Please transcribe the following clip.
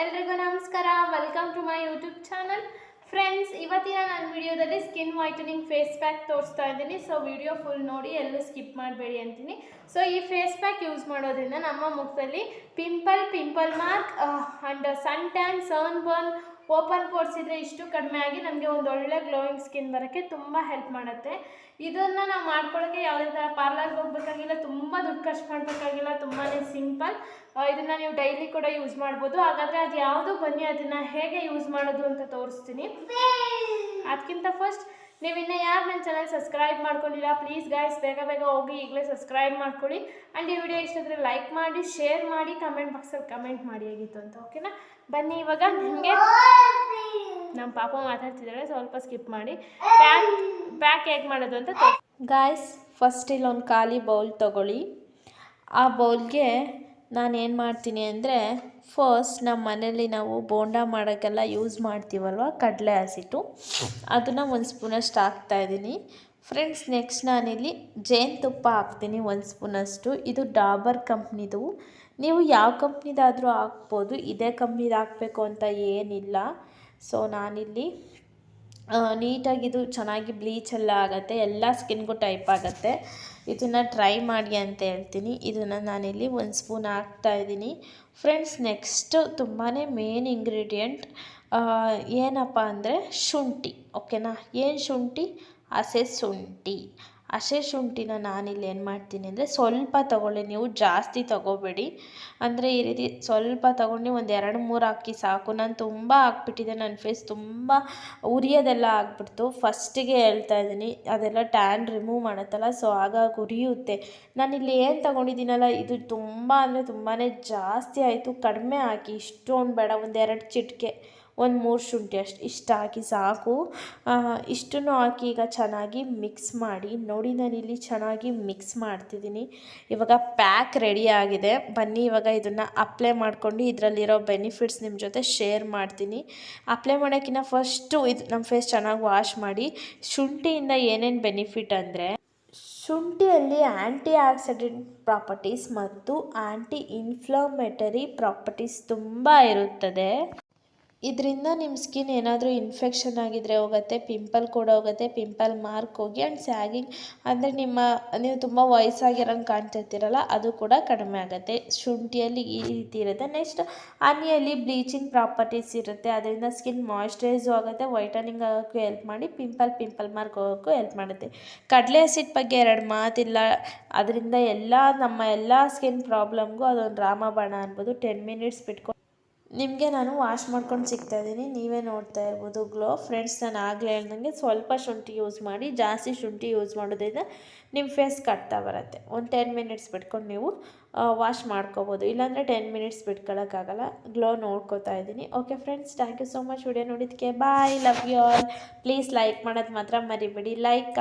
ಎಲ್ರಿಗೂ ನಮಸ್ಕಾರ. Welcome to my YouTube channel friends ಇವತ್ತಿನ ನನ್ನ ವಿಡಿಯೋದಲ್ಲಿ ಸ್ಕಿನ್ ವೈಟನಿಂಗ್ ಫೇಸ್ ಪ್ಯಾಕ್ ತೋರಿಸ್ತಾ ಇದ್ದೀನಿ. ಸೊ ವಿಡಿಯೋ ಫುಲ್ ನೋಡಿ, ಎಲ್ಲೂ ಸ್ಕಿಪ್ ಮಾಡಬೇಡಿ ಅಂತೀನಿ. ಸೊ ಈ ಫೇಸ್ ಪ್ಯಾಕ್ ಯೂಸ್ ಮಾಡೋದ್ರಿಂದ ನಮ್ಮ ಮುಖದಲ್ಲಿ pimple pimple mark and sun tan sunburn open pores ಇದ್ದರೆ ಇಷ್ಟು ಕಡಿಮೆ ಆಗಿ ನಮಗೆ ಒಂದು ಒಳ್ಳೆ ಗ್ಲೋಯಿಂಗ್ ಸ್ಕಿನ್ ಬರೋಕ್ಕೆ ತುಂಬ ಹೆಲ್ಪ್ ಮಾಡುತ್ತೆ. ಇದನ್ನು ನಾವು ಮಾಡ್ಕೊಳ್ಳೋಕ್ಕೆ ಯಾವುದೇ ಥರ ಪಾರ್ಲರ್ಗೆ ಹೋಗ್ಬೇಕಾಗಿಲ್ಲ ತುಂಬ ದುಡ್ಡು ಖರ್ಚು ಮಾಡಬೇಕಾಗಿಲ್ಲ ತುಂಬಾ ಸಿಂಪಲ್ ಇದನ್ನು ನೀವು ಡೈಲಿ ಕೂಡ ಯೂಸ್ ಮಾಡ್ಬೋದು. ಹಾಗಾದರೆ ಅದು ಯಾವುದು ಬನ್ನಿ ಅದನ್ನು ಹೇಗೆ ಯೂಸ್ ಮಾಡೋದು ಅಂತ ತೋರಿಸ್ತೀನಿ. ಅದಕ್ಕಿಂತ ಫಸ್ಟ್ ನೀವು ಇನ್ನೂ ಯಾರು ನನ್ನ ಚಾನಲ್ ಸಬ್ಸ್ಕ್ರೈಬ್ ಮಾಡ್ಕೊಂಡಿಲ್ಲ ಪ್ಲೀಸ್ ಗಾಯ್ಸ್ ಬೇಗ ಬೇಗ ಹೋಗಿ ಈಗಲೇ ಸಬ್ಸ್ಕ್ರೈಬ್ ಮಾಡ್ಕೊಳ್ಳಿ. ಆ್ಯಂಡ್ ಈ ವಿಡಿಯೋ ಇಷ್ಟ ಆದರೆ ಲೈಕ್ ಮಾಡಿ ಶೇರ್ ಮಾಡಿ ಕಮೆಂಟ್ ಬಾಕ್ಸಲ್ಲಿ ಕಮೆಂಟ್ ಮಾಡಿ ಆಗಿತ್ತು ಅಂತ ಓಕೆನಾ ಬನ್ನಿ ಇವಾಗ ನಿಮಗೆ ನಮ್ಮ ಪಾಪ ಮಾತಾಡ್ತಿದ್ದಾಳೆ ಸ್ವಲ್ಪ ಸ್ಕಿಪ್ ಮಾಡಿ. ಪ್ಯಾಕ್ ಪ್ಯಾಕ್ ಹೇಗೆ ಮಾಡೋದು ಅಂತ ಗಾಯ್ಸ್ ಫಸ್ಟ್ ಇಲ್ಲೊಂದು ಖಾಲಿ ಬೌಲ್ ತಗೊಳ್ಳಿ. ಆ ಬೌಲ್ಗೆ ನಾನು ಏನು ಮಾಡ್ತೀನಿ ಅಂದರೆ ಫಸ್ಟ್ ನಮ್ಮ ಮನೇಲಿ ನಾವು ಬೋಂಡ ಮಾಡೋಕ್ಕೆಲ್ಲ ಯೂಸ್ ಮಾಡ್ತೀವಲ್ವ? ಕಡಲೆ ಹಸಿಟ್ಟು. ಅದನ್ನು ಒಂದು ಸ್ಪೂನಷ್ಟು ಹಾಕ್ತಾಯಿದ್ದೀನಿ ಫ್ರೆಂಡ್ಸ್ ನೆಕ್ಸ್ಟ್ ನಾನಿಲ್ಲಿ ಜೇನುತುಪ್ಪ ಹಾಕ್ತೀನಿ ಒಂದು ಸ್ಪೂನಷ್ಟು. ಇದು ಡಾಬರ್ ಕಂಪ್ನಿದು. ನೀವು ಯಾವ ಕಂಪ್ನಿದಾದರೂ ಹಾಕ್ಬೋದು. ಇದೇ ಕಂಪ್ನಿದು ಹಾಕಬೇಕು ಅಂತ ಏನಿಲ್ಲ. ಸೊ ನಾನಿಲ್ಲಿ ನೀಟಾಗಿ ಇದು ಚೆನ್ನಾಗಿ ಬ್ಲೀಚ್ ಎಲ್ಲ ಆಗುತ್ತೆ, ಎಲ್ಲ ಸ್ಕಿನ್ಗೂ ಟೈಪ್ ಆಗುತ್ತೆ. ಇದನ್ನು ಟ್ರೈ ಮಾಡಿ ಅಂತ ಹೇಳ್ತೀನಿ. ಇದನ್ನು ನಾನಿಲ್ಲಿ ಒಂದು ಸ್ಪೂನ್ ಹಾಕ್ತಾ ಇದ್ದೀನಿ. ಫ್ರೆಂಡ್ಸ್ ನೆಕ್ಸ್ಟು ತುಂಬಾ ಮೇನ್ ಇಂಗ್ರೀಡಿಯೆಂಟ್ ಏನಪ್ಪ ಅಂದರೆ ಶುಂಠಿ ಓಕೆನಾ ಏನು ಶುಂಠಿ? ಹಸೆ ಶುಂಠಿ. ಹಸೆ ಶುಂಠಿನ ನಾನಿಲ್ಲಿ ಏನು ಮಾಡ್ತೀನಿ ಅಂದರೆ ಸ್ವಲ್ಪ ತೊಗೊಳ್ಳಿ, ನೀವು ಜಾಸ್ತಿ ತೊಗೋಬೇಡಿ. ಅಂದರೆ ಈ ರೀತಿ ಸ್ವಲ್ಪ ತೊಗೊಂಡು ಒಂದು ಎರಡು ಮೂರು ಹಾಕಿ ಸಾಕು. ನಾನು ತುಂಬ ಹಾಕ್ಬಿಟ್ಟಿದೆ ನನ್ನ ಫೇಸ್ ತುಂಬ ಉರಿಯೋದೆಲ್ಲ ಆಗ್ಬಿಡ್ತು. ಫಸ್ಟಿಗೆ ಹೇಳ್ತಾ ಇದ್ದೀನಿ, ಅದೆಲ್ಲ ಟ್ಯಾನ್ ರಿಮೂವ್ ಮಾಡುತ್ತಲ್ಲ ಸೊ ಆಗಾಗ ಉರಿಯುತ್ತೆ. ಇಲ್ಲಿ ಏನು ತೊಗೊಂಡಿದ್ದೀನಲ್ಲ, ಇದು ತುಂಬ ಅಂದರೆ ತುಂಬಾ ಜಾಸ್ತಿ ಆಯಿತು. ಕಡಿಮೆ ಹಾಕಿ, ಇಷ್ಟೊಂದು ಬೇಡ, ಒಂದು ಎರಡು ಚಿಟಿಕೆ. ಒಂದು ಮೂರು ಶುಂಠಿ ಅಷ್ಟು ಇಷ್ಟು ಹಾಕಿ ಸಾಕು. ಇಷ್ಟನ್ನು ಹಾಕಿ ಈಗ ಚೆನ್ನಾಗಿ ಮಿಕ್ಸ್ ಮಾಡಿ, ನೋಡಿ ನಾನಿಲ್ಲಿ ಚೆನ್ನಾಗಿ ಮಿಕ್ಸ್ ಮಾಡ್ತಿದ್ದೀನಿ. ಇವಾಗ ಪ್ಯಾಕ್ ರೆಡಿ ಆಗಿದೆ. ಬನ್ನಿ, ಇವಾಗ ಇದನ್ನು ಅಪ್ಲೈ ಮಾಡ್ಕೊಂಡು ಇದರಲ್ಲಿರೋ ಬೆನಿಫಿಟ್ಸ್ ನಿಮ್ಮ ಜೊತೆ ಶೇರ್ ಮಾಡ್ತೀನಿ. ಅಪ್ಲೈ ಮಾಡೋಕ್ಕಿಂತ ಫಸ್ಟು ಇದು ನಮ್ಮ ಫೇಸ್ ಚೆನ್ನಾಗಿ ವಾಶ್ ಮಾಡಿ, ಶುಂಠಿಯಿಂದ ಏನೇನು ಬೆನಿಫಿಟ್ ಅಂದರೆ ಶುಂಠಿಯಲ್ಲಿ ಆ್ಯಂಟಿ ಆಕ್ಸಿಡೆಂಟ್ ಪ್ರಾಪರ್ಟೀಸ್ ಮತ್ತು ಆ್ಯಂಟಿ ಇನ್ಫ್ಲಮೇಟರಿ ಪ್ರಾಪರ್ಟೀಸ್ ತುಂಬ ಇರುತ್ತದೆ. ಇದರಿಂದ ನಿಮ್ಮ ಸ್ಕಿನ್ ಏನಾದರೂ ಇನ್ಫೆಕ್ಷನ್ ಆಗಿದ್ರೆ ಹೋಗುತ್ತೆ ಪಿಂಪಲ್ ಕೂಡ ಹೋಗುತ್ತೆ ಪಿಂಪಲ್ ಮಾರ್ಕ್ ಹೋಗಿ ಆ್ಯಂಡ್ ಸ್ಯಾಗಿಂಗ್ ಅಂದರೆ ನಿಮ್ಮ, ನೀವು ತುಂಬ ವಯಸ್ಸಾಗಿರೋಂಗೆ ಕಾಣ್ತಿರ್ತೀರಲ್ಲ, ಅದು ಕೂಡ ಕಡಿಮೆ ಆಗುತ್ತೆ. ಶುಂಠಿಯಲ್ಲಿ ಈ ರೀತಿ ಇರುತ್ತೆ. ನೆಕ್ಸ್ಟ್ ಹನಿಯಲ್ಲಿ ಬ್ಲೀಚಿಂಗ್ ಪ್ರಾಪರ್ಟೀಸ್ ಇರುತ್ತೆ. ಅದರಿಂದ ಸ್ಕಿನ್ ಮಾಯಿಶ್ಚರೈಸು ಆಗುತ್ತೆ ವೈಟನಿಂಗ್ ಆಗೋಕ್ಕೂ ಹೆಲ್ಪ್ ಮಾಡಿ ಪಿಂಪಲ್ ಪಿಂಪಲ್ ಮಾರ್ಕ್ ಹೋಗೋಕ್ಕೂ ಹೆಲ್ಪ್ ಮಾಡುತ್ತೆ. ಕಡಲೆ ಹಸಿಟ್ ಬಗ್ಗೆ ಎರಡು ಮಾತಿಲ್ಲ. ಅದರಿಂದ ಎಲ್ಲ, ನಮ್ಮ ಎಲ್ಲ ಸ್ಕಿನ್ ಪ್ರಾಬ್ಲಮ್ಗೂ ಅದೊಂದು ರಾಮಬಾಣ ಅನ್ಬೋದು. ಟೆನ್ ಮಿನಿಟ್ಸ್ ಬಿಟ್ಕೊಂಡು ನಿಮಗೆ ನಾನು ವಾಶ್ ಮಾಡ್ಕೊಂಡು ಸಿಗ್ತಾ ಇದ್ದೀನಿ. ನೀವೇ ನೋಡ್ತಾ ಇರ್ಬೋದು. ಗ್ಲೋ ಫ್ರೆಂಡ್ಸ್ ನಾನು ಆಗಲೇ ಹೇಳ್ದಂಗೆ ಸ್ವಲ್ಪ ಶುಂಠಿ ಯೂಸ್ ಮಾಡಿ, ಜಾಸ್ತಿ ಶುಂಠಿ ಯೂಸ್ ಮಾಡೋದ್ರಿಂದ ನಿಮ್ಮ ಫೇಸ್ ಕಟ್ತಾ ಬರುತ್ತೆ. ಒಂದು ಟೆನ್ ಮಿನಿಟ್ಸ್ ಬಿಟ್ಕೊಂಡು ನೀವು ವಾಶ್ ಮಾಡ್ಕೋಬೋದು. ಇಲ್ಲಾಂದರೆ ಟೆನ್ ಮಿನಿಟ್ಸ್ ಬಿಟ್ಕೊಳ್ಳೋಕ್ಕಾಗಲ್ಲ ಗ್ಲೋ ನೋಡ್ಕೋತಾ ಇದ್ದೀನಿ. Okay friends thank you so much video ನೋಡಿದ್ದಕ್ಕೆ bye love you all please like ಮಾಡೋದು ಮಾತ್ರ ಮರಿಬೇಡಿ. ಲೈಕ್